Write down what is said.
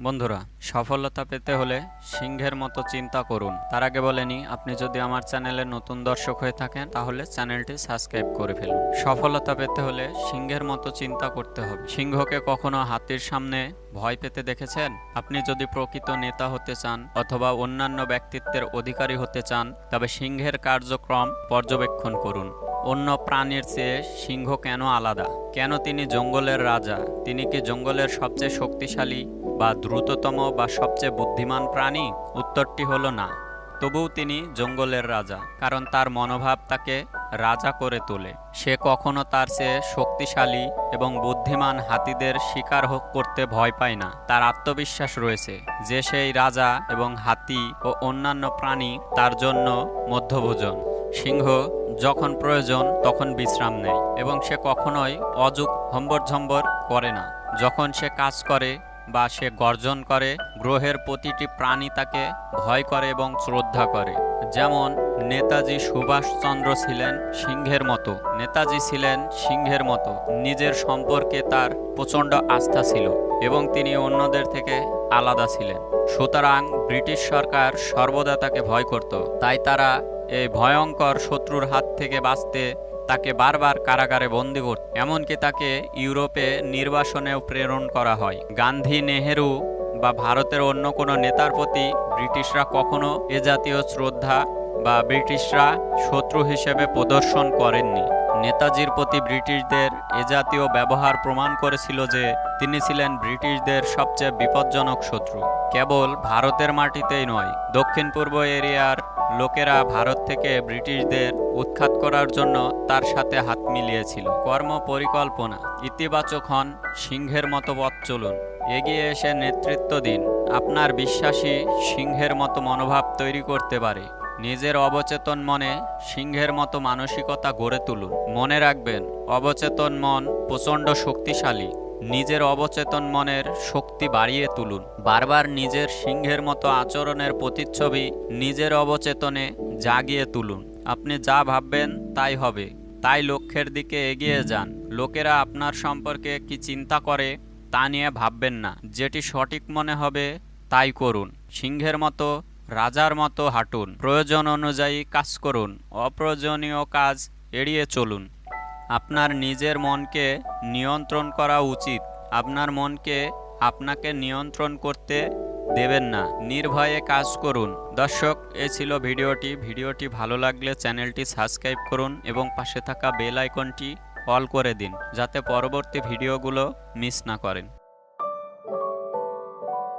বন্ধুরা সফলতা পেতে হলে সিংহের মতো চিন্তা করুন। তার আগে বলেনি, আপনি যদি আমার চ্যানেলে নতুন দর্শক হয়ে থাকেন, তাহলে চ্যানেলটি সাবস্ক্রাইব করে ফেলুন। সফলতা পেতে হলে সিংহের মতো চিন্তা করতে হবে। সিংহকে কখনো হাতির সামনে ভয় পেতে দেখেছেন? আপনি যদি প্রকৃত নেতা হতে চান অথবা অন্যান্য ব্যক্তিত্বের অধিকারী হতে চান, তবে সিংহের কার্যক্রম পর্যবেক্ষণ করুন। অন্য প্রাণীর চেয়ে সিংহ কেন আলাদা? কেন তিনি জঙ্গলের রাজা? তিনি কি জঙ্গলের সবচেয়ে শক্তিশালী বা দ্রুততম বা সবচেয়ে বুদ্ধিমান প্রাণী? উত্তরটি হলো না। তবুও তিনি জঙ্গলের রাজা, কারণ তার মনোভাব তাকে রাজা করে তোলে। সে কখনো তার চেয়ে শক্তিশালী এবং বুদ্ধিমান হাতিদের শিকার হোক করতে ভয় পায় না। তার আত্মবিশ্বাস রয়েছে যে সেই রাজা এবং হাতি ও অন্যান্য প্রাণী তার জন্য মধ্যভোজন। সিংহ যখন প্রয়োজন তখন বিশ্রাম নেয় এবং সে কখনোই অযুগ হম্বরঝম্বর করে না। যখন সে কাজ করে বা সে গর্জন করে, গ্রহের প্রতিটি প্রাণী তাকে ভয় করে এবং শ্রদ্ধা করে। যেমন নেতাজি সুভাষচন্দ্র ছিলেন সিংহের মতো। নেতাজি ছিলেন সিংহের মতো। নিজের সম্পর্কে তার প্রচণ্ড আস্থা ছিল এবং তিনি অন্যদের থেকে আলাদা ছিলেন। সুতরাং ব্রিটিশ সরকার সর্বদা তাকে ভয় করত। তাই তারা এই ভয়ঙ্কর শত্রুর হাত থেকে বাঁচতে তাকে বারবার কারাগারে বন্দি করত এমনকি তাকে ইউরোপে নির্বাসনেও প্রেরণ করা হয়। গান্ধী নেহেরু বা ভারতের অন্য কোনো নেতার প্রতি ব্রিটিশরা কখনো এ জাতীয় শ্রদ্ধা বা ব্রিটিশরা শত্রু হিসেবে প্রদর্শন করেননি। নেতাজির প্রতি ব্রিটিশদের এ জাতীয় ব্যবহার প্রমাণ করেছিল যে তিনি ছিলেন ব্রিটিশদের সবচেয়ে বিপজ্জনক শত্রু। কেবল ভারতের মাটিতেই নয় দক্ষিণ পূর্ব এরিয়ার লোকেরা ভারত থেকে ব্রিটিশদের উৎখাত করার জন্য তার সাথে হাত মিলিয়েছিল। কর্ম পরিকল্পনা। ইতিবাচক হন, সিংহের মতো পথ চলুন। এগিয়ে এসে নেতৃত্ব দিন। আপনার বিশ্বাসী সিংহের মতো মনোভাব তৈরি করতে পারে। নিজের অবচেতন মনে সিংহের মতো মানসিকতা গড়ে তুলুন। মনে রাখবেন, অবচেতন মন প্রচণ্ড শক্তিশালী। নিজের অবচেতন মনের শক্তি বাড়িয়ে তুলুন। বারবার নিজের সিংহের মতো আচরণের প্রতিচ্ছবি নিজের অবচেতনে জাগিয়ে তুলুন। আপনি যা ভাববেন তাই হবে। তাই লক্ষ্যের দিকে এগিয়ে যান। লোকেরা আপনার সম্পর্কে কি চিন্তা করে তা নিয়ে ভাববেন না। যেটি সঠিক মনে হবে তাই করুন। সিংহের মতো, রাজার মতো হাঁটুন। প্রয়োজন অনুযায়ী কাজ করুন। অপ্রয়োজনীয় কাজ এড়িয়ে চলুন। আপনার নিজের মনকে নিয়ন্ত্রণ করা উচিত। আপনার মনকে আপনাকে নিয়ন্ত্রণ করতে দেবেন না। নির্ভয়ে কাজ করুন। দর্শক, এ ছিল ভিডিওটি। ভিডিওটি ভালো লাগলে চ্যানেলটি সাবস্ক্রাইব করুন এবং পাশে থাকা বেল আইকনটি অল করে দিন, যাতে পরবর্তী ভিডিওগুলো মিস না করেন।